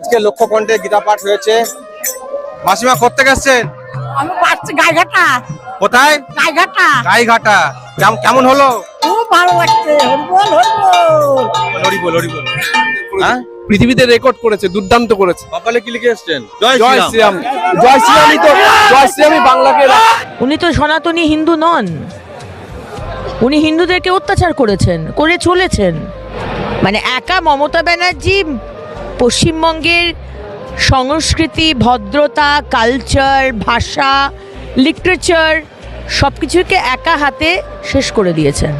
আজকে লক্ষ্য কণ্ঠে গীতা পাঠ হয়েছে। মাসিমা করতে গেছেন আমি পাচ্ছি গাইঘাটা। কোথায়? গাইঘাটা। গাইঘাটা। কেমন হলো? খুব ভালো লাগছে। হরবল হরবল। হ্যাঁ? পৃথিবীতে রেকর্ড করেছে দুর্দান্ত করেছে। কপালে কি লিখে এসছেন? জয় শ্রীরাম। জয় শ্রীরামই তো জয় শ্রীরামই বাংলাকে উনি তো সনাতনী হিন্দু নন। উনি হিন্দুদেরকে অত্যাচার করেছেন করে চলেছেন। মানে একা মমতা ব্যানার্জি পশ্চিমবঙ্গের সংস্কৃতি ভদ্রতা কালচার ভাষা লিটারেচার সব কিছুকে একা হাতে শেষ করে দিয়েছেন।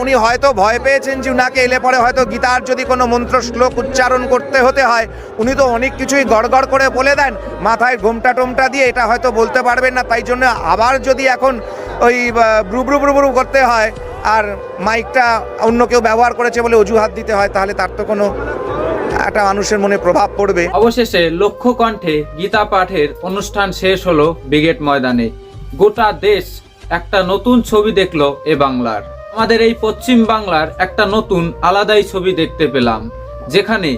উনি হয়তো ভয় পেয়েছেন যে উনাকে এলে পরে হয়তো গীতার যদি কোনো মন্ত্র শ্লোক উচ্চারণ করতে হতে হয় উনি তো অনেক কিছুই গড়গড় করে বলে দেন মাথায় ঘোমটা টোমটা দিয়ে এটা হয়তো বলতে পারবেন না তাই জন্য আবার যদি এখন ওই আহ, ব্রু ব্রু ব্রু করতে হয় আর মাইকটা অন্য কেউ ব্যবহার করেছে বলে অজুহাত দিতে হয়, তাহলে তার তো কোনো একটা মানুষের মনে প্রভাব পড়বে। অবশেষে লক্ষ্য কণ্ঠে গীতা পাঠের অনুষ্ঠান শেষ হলো ব্রিগেড ময়দানে। গোটা দেশ একটা নতুন ছবি দেখল এ বাংলার। আমাদের এই পশ্চিম বাংলার একটা নতুন আলাদাই ছবি দেখতে পেলাম, যেখানে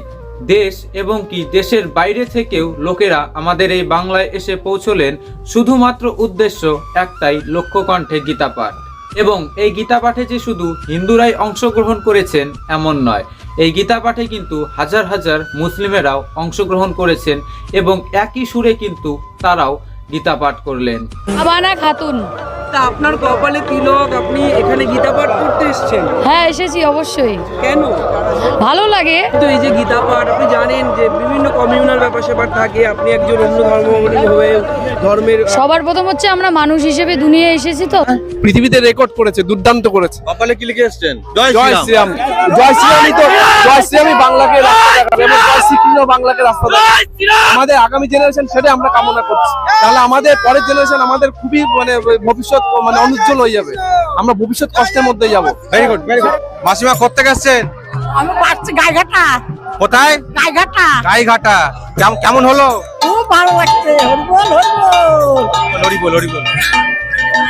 দেশ এবং কি দেশের বাইরে থেকেও লোকেরা আমাদের এই বাংলায় এসে পৌঁছলেন, শুধুমাত্র উদ্দেশ্য একটাই লক্ষ্য কণ্ঠে গীতা পাঠ এবং এই গীতা পাঠে যে শুধু হিন্দুরাই অংশগ্রহণ করেছেন এমন নয়। এই গীতা পাঠে কিন্তু হাজার হাজার মুসলিমেরাও অংশগ্রহণ করেছেন এবং একই সুরে কিন্তু তারাও গীতা পাঠ করলেন। খাতুন তা আপনার কপালে তিলক আপনি এখানে গীতা পাঠ করতে এসেছেন? হ্যাঁ এসেছি অবশ্যই। কেন? ভালো লাগে। তো এই যে গীতা পাঠ আপনি জানেন যে বিভিন্ন কমিউনাল ব্যাপার স্যাপার থাকে। আপনি একজন অন্য ধর্মাবলম্বী হয়ে ধর্মের সবার প্রথম হচ্ছে আমরা মানুষ হিসেবে দুনিয়া এসেছি তো। পৃথিবীতে রেকর্ড করেছে দুর্দান্ত করেছে। কপালে কি লিখে এসছেন? জয় শ্রীরাম। জয় শ্রীরামই তো জয় শ্রীরামই বাংলাকে বাংলাকে রাস্তা দেখাবে আমাদের আগামী জেনারেশন সেটাই আমরা কামনা করছি। তাহলে আমাদের পরের জেনারেশন আমাদের খুবই মানে ভবিষ্যৎ মানে অনুজ্জ্বল হয়ে যাবে। আমরা ভবিষ্যৎ কষ্টের মধ্যে যাব। ভেরি গুড ভেরি গুড মাসিমা কোথেকে এসছেন আমি পাচ্ছি গাইঘাটা। কোথায়? গাইঘাটা। গাইঘাটা। কেমন হলো? খুব ভালো লাগছে। হরবল হরবল। লড়িবো লড়িবো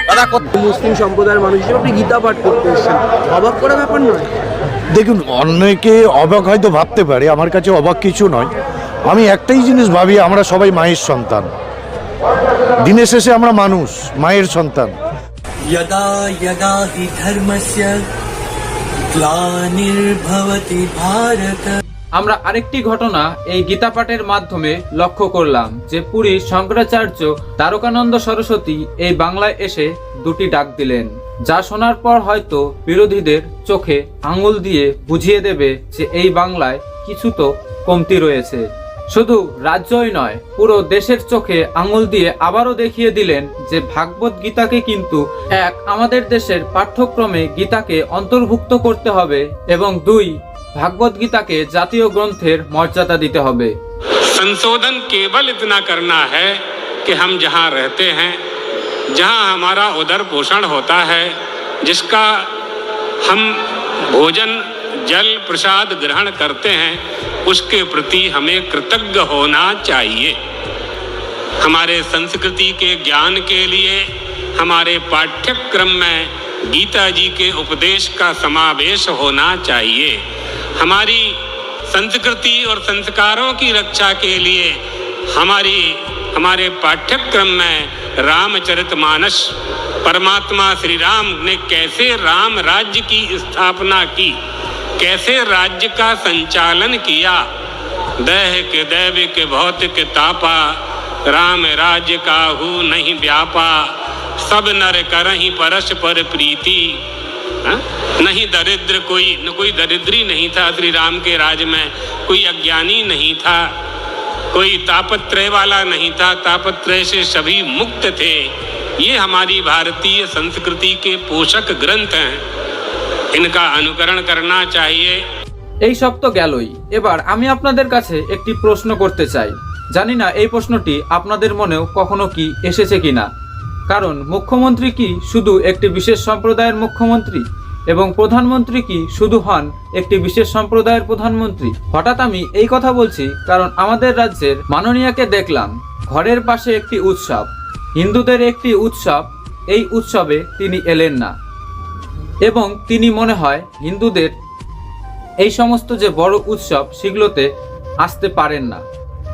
দাদা মুসলিম সম্প্রদায়ের মানুষ হিসেবে আপনি গীতা পাঠ করতে এসেছেন। অবাক করা ব্যাপার নয়। দেখুন অনেকে অবাক হয়তো ভাবতে পারে আমার কাছে অবাক কিছু নয় আমি একটাই জিনিস ভাবি আমরা সবাই মায়ের সন্তান দিনের শেষে আমরা মানুষ মায়ের সন্তান यदा यदा हि धर्मस्य ग्लानिर्भवति भारत আমরা আরেকটি ঘটনা এই গীতা পাঠের মাধ্যমে লক্ষ্য করলাম যে পুরীর শঙ্করাচার্য দ্বারকানন্দ সরস্বতী এই বাংলায় এসে দুটি ডাক দিলেন যা শোনার পর হয়তো বিরোধীদের চোখে আঙুল দিয়ে বুঝিয়ে দেবে যে এই বাংলায় কিছু তো কমতি রয়েছে শুধু রাজ্যই নয় পুরো দেশের চোখে আঙুল দিয়ে আবারও দেখিয়ে দিলেন যে ভাগবত গীতাকে কিন্তু এক আমাদের দেশের পাঠ্যক্রমে গীতাকে অন্তর্ভুক্ত করতে হবে এবং দুই ভাগবত গীতাকে জাতীয় গ্রন্থের মর্যাদা দিতে হবে संशोधन केवल इतना करना है कि हम जहाँ रहते हैं जहाँ हमारा उदर पोषण होता है, जिसका हम भोजन, जल प्रसाद ग्रहण करते हैं, उसके प्रति हमें कृतज्ञ होना चाहिए। हमारे संस्कृति के ज्ञान के लिए, हमारे पाठ्यक्रम में गीता जी के उपदेश का समावेश होना चाहिए। हमारी संस्कृति और संस्कारों की रक्षा के लिए, हमारी, हमारे पाठ्यक्रम में रामचरितमानस। परमात्मा श्री राम ने कैसे राम राज्य की स्थापना की? कैसे राज्य का संचालन किया? देह के दैविक, भौतिक तापा, राम राज्य काहू नहीं व्यापा। सब नर करही परस्पर प्रीति। हाँ? नहीं दरिद्र कोई, न कोई दरिद्री नहीं था श्री राम के राज में। कोई अज्ञानी नहीं था। कोई तापत्रय वाला नहीं था तापत्रय से सभी मुक्त थे ये हमारी भारतीय संस्कृति के पोषक ग्रंथ हैं इनका अनुकरण करना चाहिए এই সব তো গেলই এবার আমি আপনাদের কাছে একটি প্রশ্ন করতে চাই জানি না এই প্রশ্নটি আপনাদের মনেও কখনো কি এসেছে কিনা কারণ মুখ্যমন্ত্রী কি শুধু একটি বিশেষ সম্প্রদায়ের মুখ্যমন্ত্রী এবং প্রধানমন্ত্রী কি শুধু হন? একটি বিশেষ সম্প্রদায়ের প্রধানমন্ত্রী? হঠাৎ আমি এই কথা বলছি কারণ আমাদের রাজ্যের মাননীয়াকে দেখলাম। ঘরের পাশে একটি উৎসব। হিন্দুদের একটি উৎসব। এই উৎসবে তিনি এলেন না। এবং তিনি মনে হয় হিন্দুদের এই সমস্ত যে বড় উৎসব সেগুলোতে আসতে পারেন না।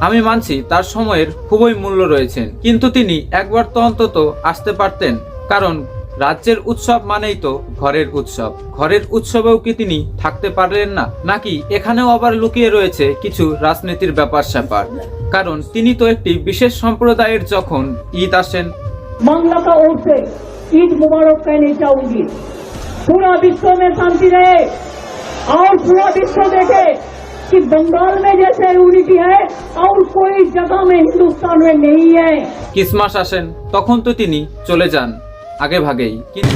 আমি মানছি তার সময়ের খুবই মূল্য রয়েছেন কিন্তু তিনি একবার তো অন্তত আসতে পারতেন। কারণ রাজ্যের উৎসব মানেই তো ঘরের উৎসব ঘরের উৎসবেও কি তিনি থাকতে পারলেন না নাকি এখানেও আবার লুকিয়ে রয়েছে কিছু রাজনীতির ব্যাপার স্যাপার কারণ তিনি তো একটি বিশেষ সম্প্রদায়ের যখন ঈদ আসেন बांग्ला का ओर से ईद मुबारक कहनी चाहूंगी पूरा विश्व में शांति रहे और पूरा विश्व देखे कि बंगाल में जैसे यूनिटी है और कोई जगह में हिंदुस्तान में नहीं है ক্রিসমাস আসেন তখন তো তিনি চলে যান আগে ভাগেই। কিন্তু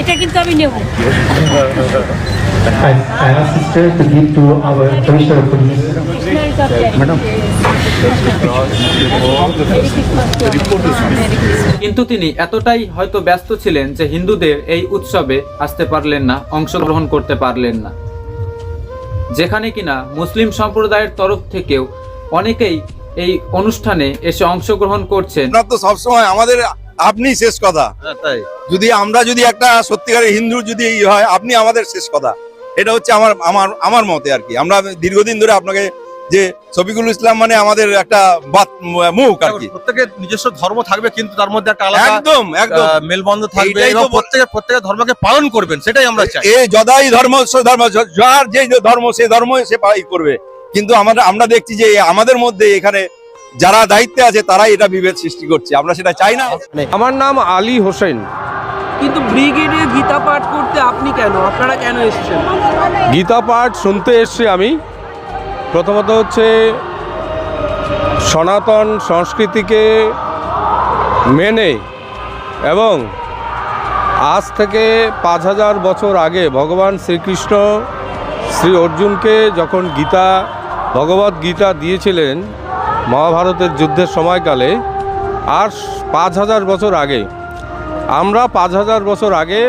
এটা কিন্তু আমি নেব। I, I ask sister to give to our traditional police. কিন্তু তিনি এতটাই হয়তো ব্যস্ত ছিলেন যে হিন্দুদের এই উৎসবে আসতে পারলেন না অংশগ্রহণ করতে পারলেন না। যেখানে কিনা মুসলিম সম্প্রদায়ের তরফ থেকেও অনেকেই এই অনুষ্ঠানে এসে অংশগ্রহণ করছেন। তো সবসময় আমাদের আপনি শেষ কথা। যদি আমরা যদি একটা সত্যিকারের হিন্দু যদি হয় আপনি আমাদের শেষ কথা। এটা হচ্ছে আমার আমার আমার মতে আর কি। আমরা দীর্ঘদিন ধরে আপনাকে যে শফিকুল ইসলাম মানে আমাদের একটা মুখ আর কি। প্রত্যেকের নিজস্ব ধর্ম থাকবে কিন্তু তার মধ্যে একটা আলাদা একদম একদম। মেলবন্ধ থাকবে এবং প্রত্যেকের প্রত্যেকের ধর্মকে পালন করবেন সেটাই আমরা চাই। এ যদাই ধর্ম ধর্ম যার যে যে ধর্ম সে ধর্ম সে পালন করবে। কিন্তু আমরা আমরা দেখছি যে আমাদের মধ্যে এখানে যারা দায়িত্বে আছে তারাই এটা বিভেদ সৃষ্টি করছে। আমরা সেটা চাই না। আমার নাম আলী হোসেন। কিন্তু ব্রিগেডে গীতা পাঠ করতে আপনি কেন? আপনারা কেন এসেছেন? গীতা পাঠ শুনতে এসছি আমি। প্রথমত হচ্ছে সনাতন সংস্কৃতিকে মেনে এবং আজ থেকে পাঁচ হাজার বছর আগে ভগবান শ্রীকৃষ্ণ শ্রী অর্জুনকে যখন গীতা ভগবত গীতা দিয়েছিলেন মহাভারতের যুদ্ধের সময়কালে আর পাঁচ হাজার বছর আগে, আমরা পাঁচ হাজার বছর আগে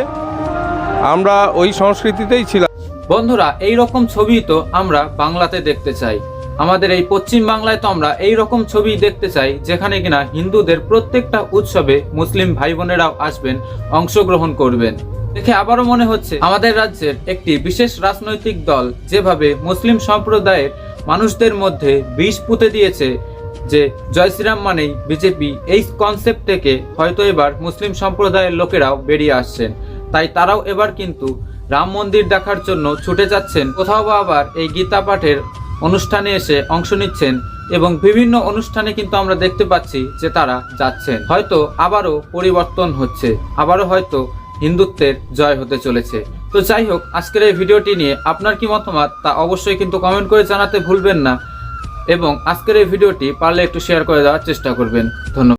আমরা ওই সংস্কৃতিতেই ছিলাম। বন্ধুরা, এই রকম ছবি তো আমরা বাংলাতে দেখতে চাই। আমাদের এই পশ্চিম বাংলায় তো আমরা এই রকম ছবি দেখতে চাই, যেখানে কিনা হিন্দুদের প্রত্যেকটা উৎসবে মুসলিম ভাই বোনেরাও আসবেন, অংশগ্রহণ করবেন। দেখে আবারও মনে হচ্ছে, আমাদের রাজ্যের একটি বিশেষ রাজনৈতিক দল যেভাবে মুসলিম সম্প্রদায়ের মানুষদের মধ্যে বিষ পুঁতে দিয়েছে যে জয় শ্রীরাম মানেই বিজেপি এই কনসেপ্ট থেকে হয়তো এবার মুসলিম সম্প্রদায়ের লোকেরাও বেরিয়ে আসছেন। তাই তারাও এবার কিন্তু রাম মন্দির দেখার জন্য ছুটে যাচ্ছেন। কোথাও বা আবার এই গীতা পাঠের অনুষ্ঠানে এসে অংশ নিচ্ছেন এবং বিভিন্ন অনুষ্ঠানে কিন্তু আমরা দেখতে পাচ্ছি যে তারা যাচ্ছেন। হয়তো আবারও পরিবর্তন হচ্ছে, আবারও হয়তো হিন্দুত্বের জয় হতে চলেছে। তো যাই হোক, আজকের এই ভিডিওটি নিয়ে আপনার কি মতামত তা অবশ্যই কিন্তু কমেন্ট করে জানাতে ভুলবেন না। এবং আজকের এই ভিডিওটি পারলে একটু শেয়ার করে দেওয়ার চেষ্টা করবেন। ধন্যবাদ।